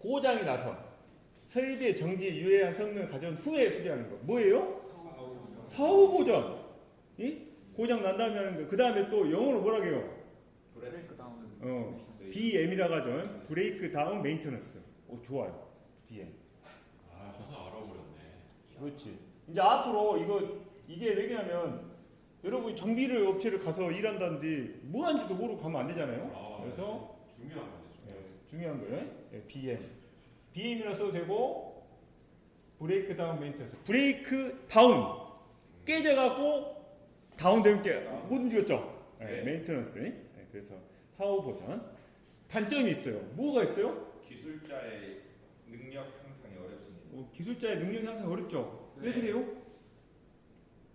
고장이 나서 설비의 정지 유해한 성능을 가져온 후에 수리하는 거. 뭐예요? 사후 보전. 이? 고장 난 다음에 하는 거. 그 다음에 또 영어로 뭐라 해요? 브레이크 다운. 어, BM이라고 하죠. 브레이크 다운 메인터넌스. 오, 좋아요. BM. 아 하나 알아버렸네. 그렇지. 이제 앞으로 이거 이게 왜냐면 여러분 정비를 업체를 가서 일한다는데 뭐 하는지도 모르고 가면 안 되잖아요. 아, 그래서 중요한 거네. 중요한 거. 예, 중요한 거예요. 예, BM. BM이라 써도 되고 브레이크 다운 메인터넌스. 브레이크 다운 깨져갖고 다운되면 깨, 못 움직였죠. 예, 네. 메인터넌스. 예, 그래서 사후 보전. 단점이 있어요. 뭐가 있어요? 기술자의 능력 향상이 어렵습니다. 어, 기술자의 능력 향상 어렵죠. 왜 네. 그래요?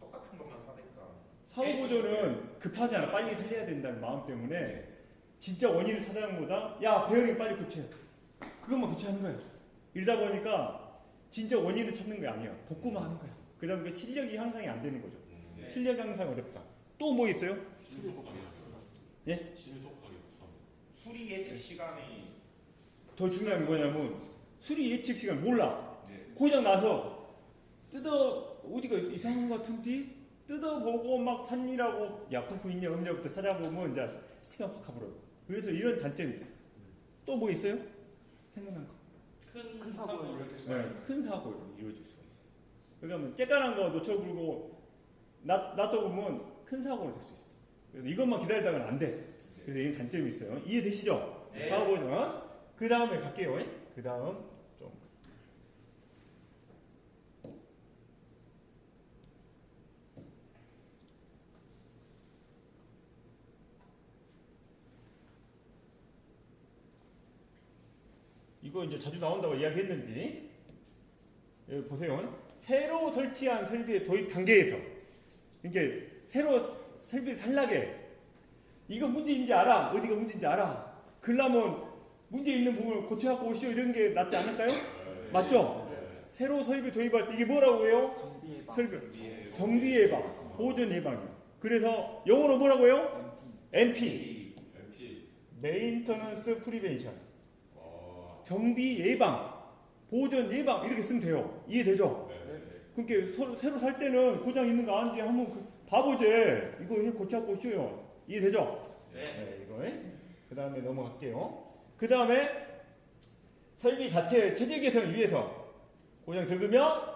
똑같은 것만 하니까. 사후 보전은 급하지 않아. 빨리 살려야 된다는 마음 때문에 진짜 원인을 찾아낸 것보다 야 배열이 빨리 고쳐. 그것만 고쳐하는 거예요. 이러다 보니까 진짜 원인을 찾는 게 아니에요. 복구만 하는 거예요. 그러다 보니까 실력이 향상이 안 되는 거죠. 음, 네. 실력 향상 어렵다. 또 뭐 있어요? 예? 수리 예측 시간이 더 중요한 게 뭐냐면 수리 예측 시간 몰라. 네. 고장 나서 뜯어 어디가 이상한 것 같은데 뜯어보고 막야 쿵쿵 있냐 없냐부터 찾아보면 이제 티가 확 가버려요. 그래서 이런 단점이 있어요. 또 뭐 있어요? 생각난 거. 큰, 큰 사고가 사고를 일어날 수 네, 있어요. 큰 사고로 이루어질 수가 있어요. 그러니까 째깔한 거 놓쳐불고 놔- 놔둬보면 큰 사고가 될수 있어. 그래서 이것만 기다리다가는 안 돼. 그래서 이런 단점이 있어요. 이해되시죠? 네. 사고는 그 다음에 갈게요. 그 다음 좀 이거 이제 자주 나온다고 이야기했는데 여기 보세요. 새로 설치한 설비의 도입 단계에서 이게 새로 설비를 살라게 이거 문제인지 알아. 어디가 문제인지 알아. 그러려면 문제 있는 부분을 고쳐갖고 오시오 이런 게 낫지 않을까요? 맞죠? 새로 설비 도입할 때 이게 뭐라고 해요? 설비 정비 예방, 보존 예방이요. 그래서 영어로 뭐라고 해요? MP, Prevention. 와. 정비 예방, 보존 예방 이렇게 쓰면 돼요. 이해되죠? 네. 그러니까 서로, 새로 살 때는 고장 있는 거 아는지 한번 그- 봐보지. 이거 해 고쳐갖고 오시오. 이해되죠? 네. 이거. 그 다음에 넘어갈게요. 그 다음에 설비 자체 체질 개선을 위해서 고장 적으면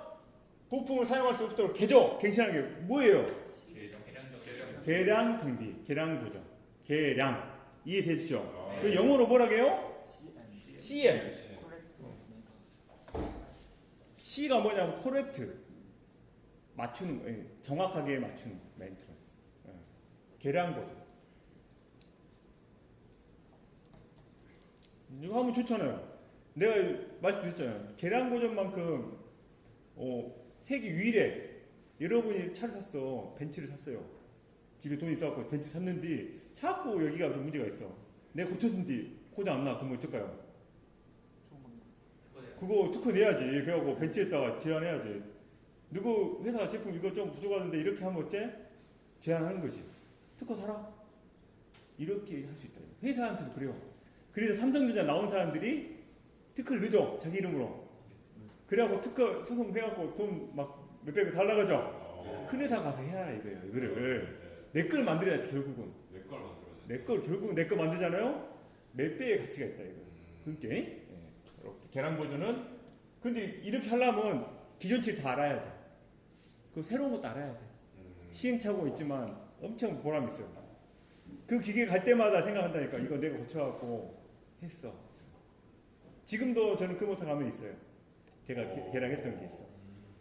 부품을 사용할 수 없도록 개조, 갱신하는 게 뭐예요? 계량 정비, 계량 보정, 계량 이해되시죠? 아, 그 영어로 뭐라게요? CM. C가 뭐냐면 코렉트 맞추는 거, 예, 정확하게 맞추는 거, 메인트런스. 예. 계량 보정. 이거 하면 좋잖아요. 내가 말씀드렸잖아요. 계량 보정만큼 어, 세계 유일에 여러분이 차를 샀어, 벤츠를 샀어요. 집에 돈 있어갖고 벤츠 샀는데 자꾸 여기가 좀 문제가 있어. 내가 고쳤는데 고장 안 나. 그러면 어쩔까요? 그거 특허 내야지. 그래갖고 벤치에다가 제안해야지. 누구 회사 제품 이거 좀 부족하던데 이렇게 하면 어때? 제안하는 거지. 특허 사라. 이렇게 할 수 있다. 회사한테도 그래요. 그래서 삼성전자 나온 사람들이 특허를 늦어. 자기 이름으로. 그래갖고 특허 소송 해갖고 돈 막 몇백억 달라가죠. 어. 큰 회사 가서 해야 이거예요. 이거를. 내 걸 만들어야지 결국은. 내 걸 만들어야 돼. 내걸 결국 내거 만들잖아요. 몇 배의 가치가 있다 이거. 이렇게 계란 버전은 근데 이렇게 하려면 기존치 다 알아야 돼. 그 새로운 것도 알아야 돼. 음. 시행착오 있지만 엄청 보람 있어요. 그 기계 갈 때마다 생각한다니까 이거 내가 고쳐갖고 했어. 지금도 저는 그 모터 가면 있어요. 제가 개- 오. 개량했던 게 있어.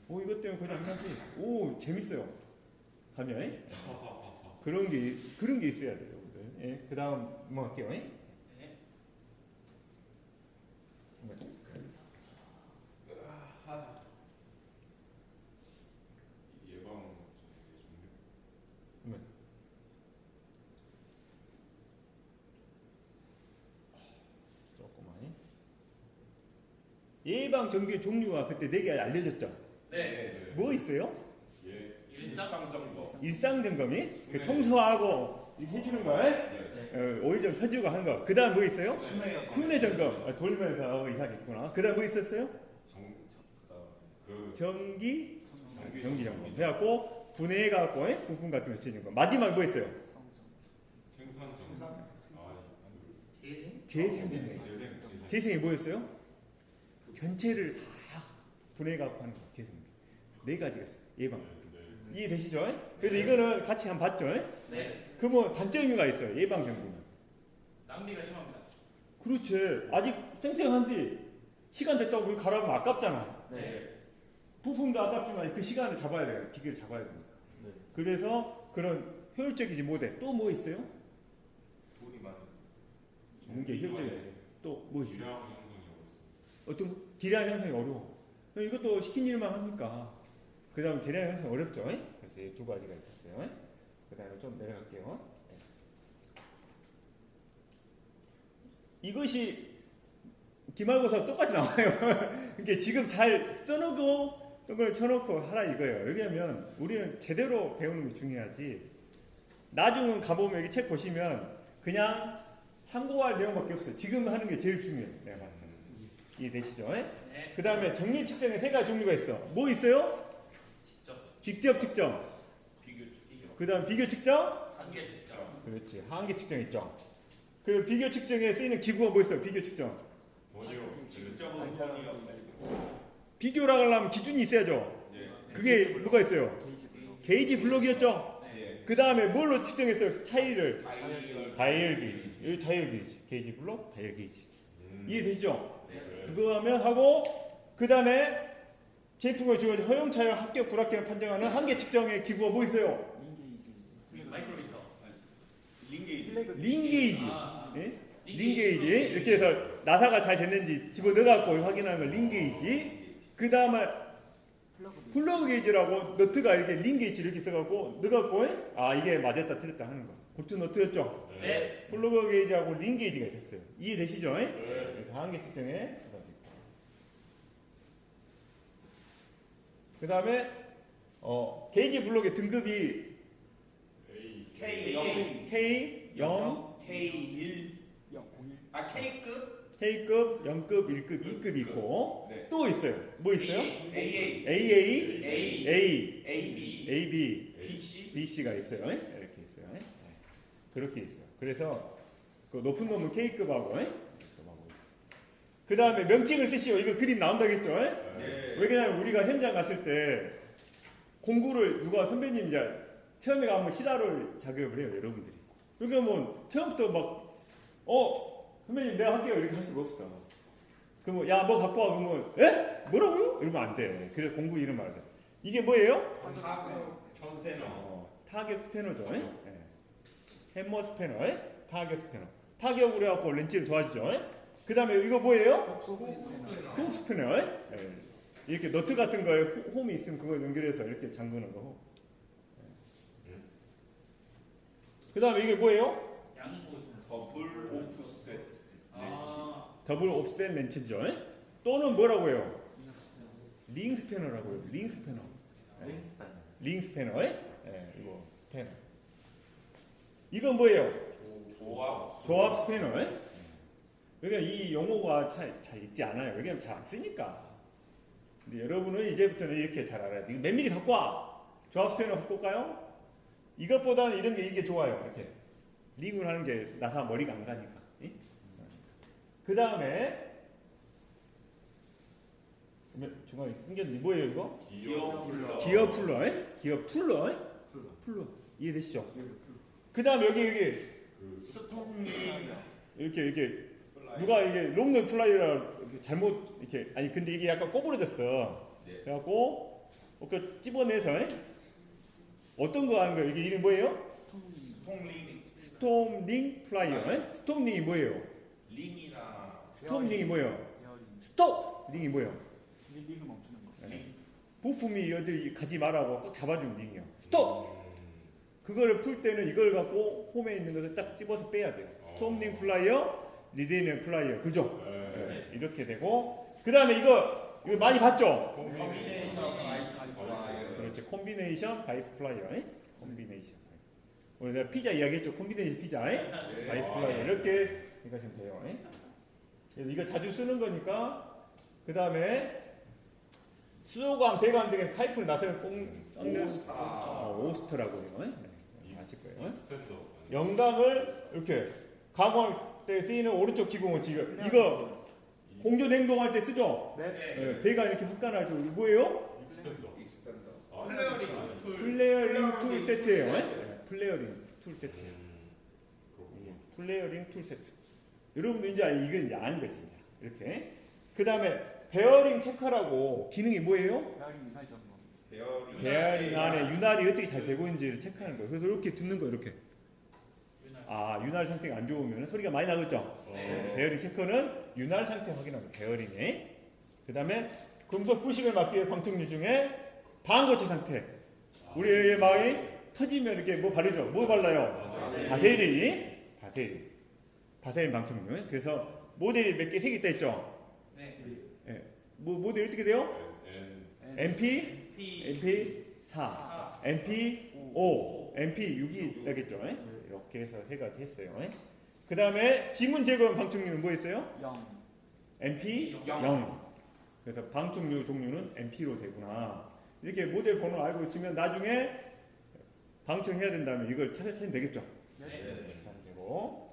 오 이것 때문에 고장 안 나지. 오 재밌어요. 가면 예? 그런 게 그런 게 있어야 돼요. 예, 그다음 뭐 할게요. 예? 예방 좀 네. 조금만. 예방 정비의 종류가 그때 네 개 알려졌죠. 네. 뭐 있어요? 예. 일상? 점검. 일상 점검이 그 네. 청소하고 이렇게 해주는 거. 예? 네. 네. 어, 오일 좀 쳐주고 하는 거. 그 다음 뭐 있어요? 순회 순회 점검. 아, 돌면서 어, 이상했구나. 그 다음 뭐 있었어요? 정, 그다음 그 전기, 청년 전기 점검. 해갖고 분해해갖고 에? 부품 같은 거 치는 거. 마지막 뭐 있어요? 상점 생산성. 아, 재생. 재생, 재생. 재생이 뭐였어요? 전체를 다 분해해갖고 하는 거. 재생. 네 가지가 있어요. 예방. 네. 이해되시죠? 그래서 이거는 같이 한번 봤죠? 네. 그러면 단점이가 있어요. 예방 경고는. 낭비가 심합니다. 그렇지. 아직 쌩쌩한데 시간 됐다고 갈아면 아깝잖아. 네. 부품도 아깝지만 그 시간을 잡아야 돼요. 기계를 잡아야 되니까. 네. 그래서 그런 효율적이지 못해. 또 뭐 있어요? 돈이 많은 굉장히 효율적이야. 또 뭐 있어요? 기량 형성이 어렵습니다. 어떤 거? 기량 형성이 어려워. 이것도 시킨 일만 하니까. 그 다음 계량 형성 어렵죠? 그래서 이 두 가지가 있었어요. 그 다음에 좀 내려갈게요. 이것이 기말고사 똑같이 나와요. 이게 지금 잘 써놓고 이걸 쳐놓고 하라 이거예요. 왜냐면 우리는 제대로 배우는 게 중요하지. 나중은 가보면 여기 책 보시면 그냥 참고할 내용밖에 없어요. 지금 하는 게 제일 중요해요. 내가. 이해되시죠? 네. 그 다음에 정리 측정에 세 가지 종류가 있어. 뭐 있어요? 직접 직접 측정. 비교 비교 그 다음 비교 측정. 한계 직접. 그렇지. 한계 측정 있죠. 그 비교 측정에 쓰이는 기구가 뭐 있어요? 비교 측정. 버니오. 직접은 번이 없고 비교라고 하려면 기준이 있어야죠. 예. 그게 뭐가 있어요? 게이지 블록 게이지 블록이었죠. 네. 예그 다음에 뭘로 측정했어요? 차이를. 다이얼 다이얼 게이지. 여기 다이얼 게이지. 게이지 블록, 다이얼 게이지. 음. 이해되시죠? 네. 그거 하면 하고 그 다음에 제품을 주어진 허용 차량 합격 불합격을 판정하는 한계 측정의 기구가 뭐 있어요? 마이크로미터. 링게이지 플래그 링 게이지. 아, 아. 예? 링링 게이지. 게이지 이렇게 해서 나사가 잘 됐는지 집어 넣어갖고 확인하는 걸링 게이지 그 다음에 플러그 게이지라고 너트가 이렇게 링 게이지 이렇게 써갖고 넣어갖고 아 이게 맞았다 틀렸다 하는 거 볼트 너트였죠 네. 플러그 게이지하고 링 게이지가 있었어요 이해되시죠? 그래서 한계 측정에 그 다음에 어, 게이지 블록의 등급이. K 0 K 0 K 1 0 01 아 K급 K급, 0급, 1급, 2급 있고 네. 또 있어요 뭐 있어요? AA AA, A A, AB AB, BC BC가 있어요. 예? 이렇게 있어요. 예? 그렇게 있어요. 그래서 그 높은 놈은 K급하고 예? 그 다음에 명칭을 쓰시오. 이거 그림 나온다겠죠? 예? 네. 왜냐면 우리가 현장 갔을 때 공부를 누가 선배님 이제 처음에 가면 시다로 작업을 해요. 여러분들이. 그러니까 뭐 처음부터 막 어 선배님 내가 할게요 이렇게 할 수가 없어. 그러면 야 뭐 갖고 와 그러면 에 뭐라고요? 이러면 안 돼. 그래서 공부 이름 말해. 이게 뭐예요? 현세너 어, 타격 스패너죠. 예? 예. 해머 스패너, 예? 타격 스패너. 타격으로 해갖고 렌치를 도와주죠. 그 다음에 이거 뭐예요? 후 스패너. 예? 예. 이렇게 너트 같은 거에 호- 홈이 있으면 그거 연결해서 이렇게 잠그는 거. 그 다음에 이게 뭐예요? 더블 오프셋 아. 더블 옵셋 렌치죠. 예? 또는 뭐라고 해요? 링 스패너라고 해요. 링 스패너. 링 스패너. 예? 예, 이거 스패너. 이건 뭐예요? 조합 조합 스패너. 예? 그러니까 이 용어가 잘, 잘 있지 않아요. 왜냐면 잘 안 쓰니까. 근데 여러분은 이제부터는 이렇게 잘 알아야 돼. 미리 갖고 와. 조합 스패너 갖고 올까요? 이것보다는 이런 게 이게 좋아요. 이렇게. 링을 하는 게 나사 머리가 안 가니까. 그 다음에 중간에 끊겼는데 뭐예요 이거? 기어 불러 기어 풀러. 예? 기어 풀러. 예? 풀러. 이해되시죠? 그 다음에 여기 여기 그 스톤 이렇게 이렇게 누가 이게 롱노 플라이라 잘못 이렇게 아니 근데 이게 약간 꼬부러졌어. 네. 그래갖고 그 집어내서 에? 어떤 거 하는 거예요? 이게 이름 뭐예요? 스톰링 플라이어. 에? 스톰링이 뭐예요? 링이나 스톰링이 뭐예요? 스톱링이 뭐예요? 멈추는 거 네. 부품이 어디 가지 말라고 꼭 잡아주는 링이요. 스톱. 그거를 풀 때는 이걸 갖고 홈에 있는 것을 딱 집어서 빼야 돼요. 스톰링 플라이어, 리데이너 플라이어, 그죠? 네. 네, 이렇게 되고 그 다음에 이거 이거 많이 봤죠? 콤비네이션 아이스 와이어 그렇지 콤비네이션 바이스 플라이어 에? 콤비네이션 오늘 내가 피자 이야기했죠. 콤비네이션 피자. 에? 아이스 플라이 이렇게 생각하시면 돼요. 에? 그래서 이거 자주 쓰는 거니까 그 다음에 수도관, 배관 등의 파이프를 나서면 꼭 오스타. 어, 오스트라고 해요. 에? 네, 아실 거예요. 에? 스펜서. 영광을 이렇게 가공할 때 쓰이는 오른쪽 기공은 지금 이거 공조 냉동할 때 쓰죠. 네. 네. 예, 배가 이렇게 흡간할 때 우리 뭐예요? 플레어링 툴. 플레어링 툴 세트예요. 예? 플레어링 툴 세트. 음. 이게 플레어링 툴 세트. 여러분도 이제 이건 이제 아는 거지 진짜. 이렇게. 그 다음에 베어링 체크라고 기능이 뭐예요? 배열이 이날 점검. 베어링. 베어링 안에 윤활이 어떻게 잘 되고 있는지를 체크하는 거예요. 그래서 이렇게 듣는 거예요. 이렇게. 아 윤활 상태가 안 좋으면 소리가 많이 나겠죠. 네. 베어링 체크는 윤활 상태 확인하는 베어링에 그 다음에 금속 부식을 막기 위해 방충류 중에 방고체 상태 우리의 마음이 터지면 이렇게 뭐 바르죠 뭐 발라요 바세린 바세린 바세린 방충류 그래서 모델이 몇 개 세 개 있다 했죠 네. 예. 뭐 모델이 어떻게 돼요 MP P. MP 4 4. MP 5 MP 6이 있다겠죠 예? 이렇게 해서 세 가지 했어요 그 다음에 지문 제거한 방충류는 뭐 있어요? 영. MP 영. 0. 그래서 방충류 종류는 MP로 되구나. 이렇게 모델 번호 알고 있으면 나중에 방청해야 된다면 이걸 찾으면 되겠죠. 네. 이렇게 하면 되고.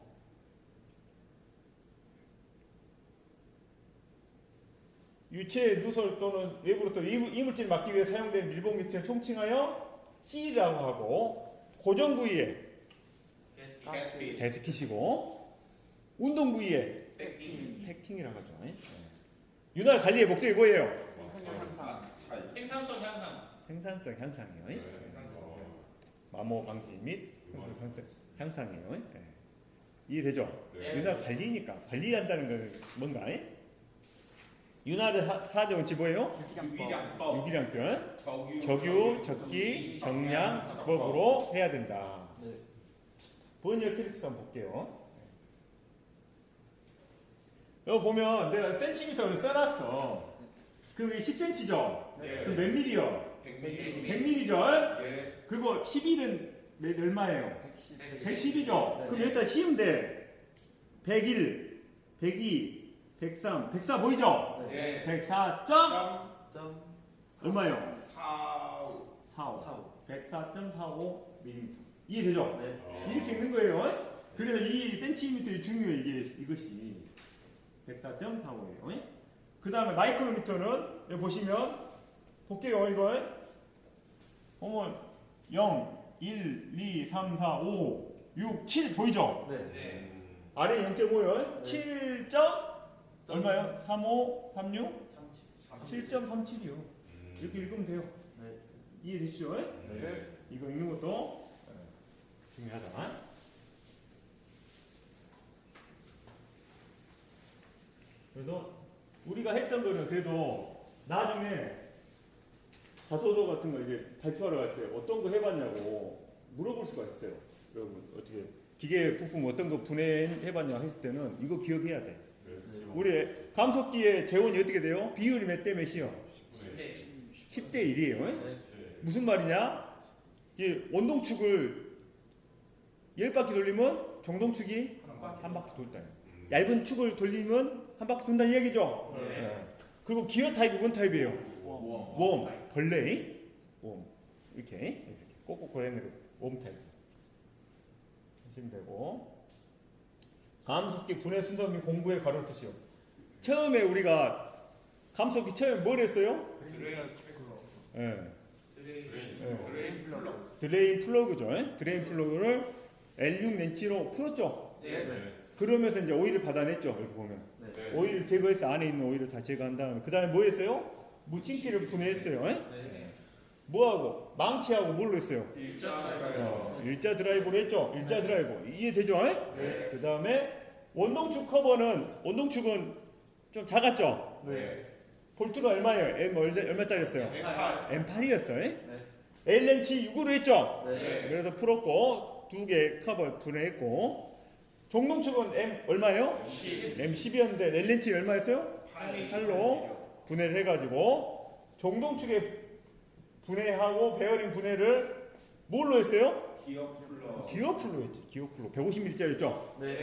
유체 누설 또는 외부로부터 이물- 이물질 막기 위해 사용된 밀봉 기체를 총칭하여 C라고 하고 고정 부위에 데스킷이고 운동 부위에 백핑. 패킹이라고 하죠. 네. 윤활 관리의 목적이 뭐예요? 생산성 향상. 생산성 향상이요. 네. 어, 마모 방지 및 생산성 향상이에요. 네. 이해되죠? 네. 윤활 관리니까 관리한다는 건 뭔가? 예? 윤활의 사- 사대 원칙 뭐예요? 유기량법. 적유. 적유, 적기, 정량, 적법으로 해야 된다. 네. 번역 캐릭터 한번 볼게요. 네. 여기 보면 내가 센티미터를 써놨어. 그 위에 10cm죠? 네. 그몇 미리요? 100mm. 100mm죠? 네. 그거 11은 몇, 얼마예요? 110. 110이죠? 네. 그럼 일단 10은 돼. 101, 102, 103, 104 보이죠? 네. 104. 점? 점. 얼마예요? 4, 5. 4, 5. 104.45mm. 이해되죠? 네. 아, 이렇게 있는 거예요. 그래서 이 센티미터의 중요해 이게 이것이 104.45예요. 그 다음에 마이크로미터는 여기 보시면 볼게요 이거. 어머 0, 1, 2, 3, 4, 5, 6, 7 보이죠? 네. 아래 0.5요. 네. 7. 얼마요? 35, 36, 7.37이요. 음, 이렇게 읽으면 돼요. 네. 이해되시죠? 네. 이거 읽는 것도 어, 중요하다. 그래서 우리가 했던 거는 그래도 나중에 자소도 같은 거 이제 발표하러 갈 때 어떤 거 해봤냐고 물어볼 수가 있어요. 여러분 어떻게 기계 부품 어떤 거 분해해봤냐 했을 때는 이거 기억해야 돼. 우리 감속기의 재원이 어떻게 돼요? 비율이 몇 대 몇이요? 10분에 네. 10대 1이에요. 네. 무슨 말이냐? 이 원동축을 열 바퀴 돌리면 정동축이 한 바퀴 돌다. 얇은 축을 돌리면 한 바퀴 돈다는 이야기죠. 네. 예. 그리고 기어 타입이 뭔 타입이에요? 원. 웜, 벌레, 웜 이렇게 이렇게 꼭꼭 걸어있는 웜 타입 하시면 되고 감속기 분해 순서 및 공부에 가로 쓰시오. 처음에 우리가 감속기 처음에 뭘 했어요? 드레인. 예. 드레인. 드레인. 예. 드레인 플러그. 드레인 플러그죠. 예? 드레인 플러그를 L6 렌치로 풀었죠. 네. 네. 그러면서 이제 오일을 받아냈죠. 이렇게 보면 네. 오일을 제거해서 안에 있는 오일을 다 제거한 다음에 그 다음에 뭐 했어요? 무침기를 분해했어요. 예? 네. 뭐하고 망치하고 뭘로 했어요? 일자. 어, 일자 드라이브로 했죠. 일자 드라이브 이해되죠? 예? 그 다음에 원동축 커버는 원동축은 좀 작았죠. 네. 볼트가 얼마예요? M 얼마, 얼마짜리였어요? M8. M8이었어요. 네. L렌치 6으로 했죠. 네. 그래서 풀었고 두개 커버 분해했고 종동축은 M 얼마예요? 10. M 10이었는데 L렌치 얼마였어요? 8로 분해를 해가지고 종동축에 분해하고 베어링 분해를 뭘로 했어요? 기어 플러 기어 플로였지. 기어 플로. 150ml짜리였죠? 네.